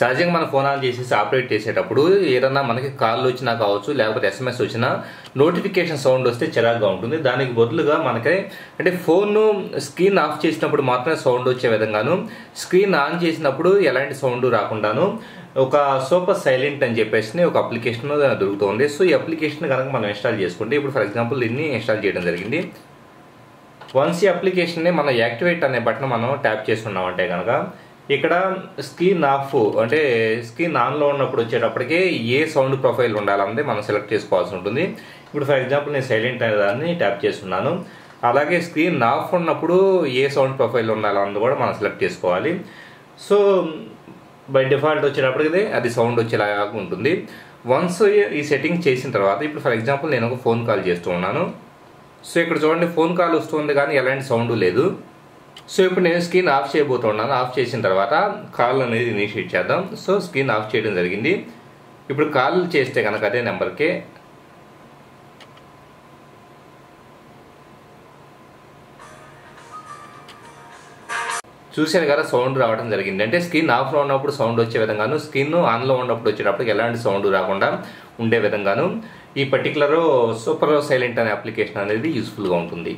సహజంగా మన phone on చేసేసి ఆపరేట్ చేసేటప్పుడు ఏదన్నా మనకి కాల్ వచ్చినా కావచ్చు లేకపోతే ఎస్ఎంఎస్ వచ్చినా నోటిఫికేషన్ సౌండ్ వస్తే చిరాగ్గా ఉంటుంది. దానికి బదులుగా మనకి అంటే ఫోన్ స్క్రీన్ ఆఫ్ చేసినప్పుడు మాత్రమే సౌండ్ వచ్చే విధంగాను స్క్రీన్ ఆన్ చేసినప్పుడు ఎలాంటి సౌండ్ రాకుండాను ఒక సూపర్ సైలెంట్ అని చెప్పేసి ఒక అప్లికేషన్ దొరుకుతుంది. సో ఈ అప్లికేషన్ కనుక మనం ఇన్స్టాల్ చేసుకుంటే ఇప్పుడు ఫర్ ఎగ్జాంపుల్ దీన్ని ఇన్స్టాల్ చేయడం జరిగింది. వన్స్ ఈ అప్లికేషన్ని మనం యాక్టివేట్ అనే బటన్ మనం ట్యాప్ చేస్తున్నామంటే కనుక ఇక్కడ స్క్రీన్ ఆఫ్ అంటే స్క్రీన్ ఆన్లో ఉన్నప్పుడు వచ్చేటప్పటికే ఏ సౌండ్ ప్రొఫైల్ ఉండాలన్నది మనం సెలెక్ట్ చేసుకోవాల్సి ఉంటుంది. ఇప్పుడు ఫర్ ఎగ్జాంపుల్ నేను సైలెంట్ అనే దాన్ని ట్యాప్ చేస్తున్నాను. అలాగే స్క్రీన్ ఆఫ్ ఉన్నప్పుడు ఏ సౌండ్ ప్రొఫైల్ ఉండాలన్నది కూడా మనం సెలెక్ట్ చేసుకోవాలి. సో బై డిఫాల్ట్ వచ్చేటప్పటికి అది సౌండ్ వచ్చేలాగా ఉంటుంది. వన్స్ ఈ సెట్టింగ్ చేసిన తర్వాత ఇప్పుడు ఫర్ ఎగ్జాంపుల్ నేను ఒక ఫోన్ కాల్ చేస్తూ ఉన్నాను. సో ఇక్కడ చూడండి ఫోన్ కాల్ వస్తుంది కానీ ఎలాంటి సౌండ్ లేదు. సో ఇప్పుడు నేను స్క్రీన్ ఆఫ్ చేయబోతున్నాను. ఆఫ్ చేసిన తర్వాత కాల్ అనేది ఇనిషియేట్ చేద్దాం. సో స్క్రీన్ ఆఫ్ చేయడం జరిగింది. ఇప్పుడు కాల్ చేస్తే కనుక అదే నెంబర్కే చూశాను కదా సౌండ్ రావడం జరిగింది. అంటే స్క్రీన్ ఆఫ్లో ఉన్నప్పుడు సౌండ్ వచ్చే విధంగాను స్క్రీన్ ఆన్లో ఉన్నప్పుడు వచ్చేటప్పుడు ఎలాంటి సౌండ్ రాకుండా ఉండే విధంగాను ఈ పర్టికులర్ సూపర్ సైలెంట్ అనే అప్లికేషన్ అనేది యూస్ఫుల్గా ఉంటుంది.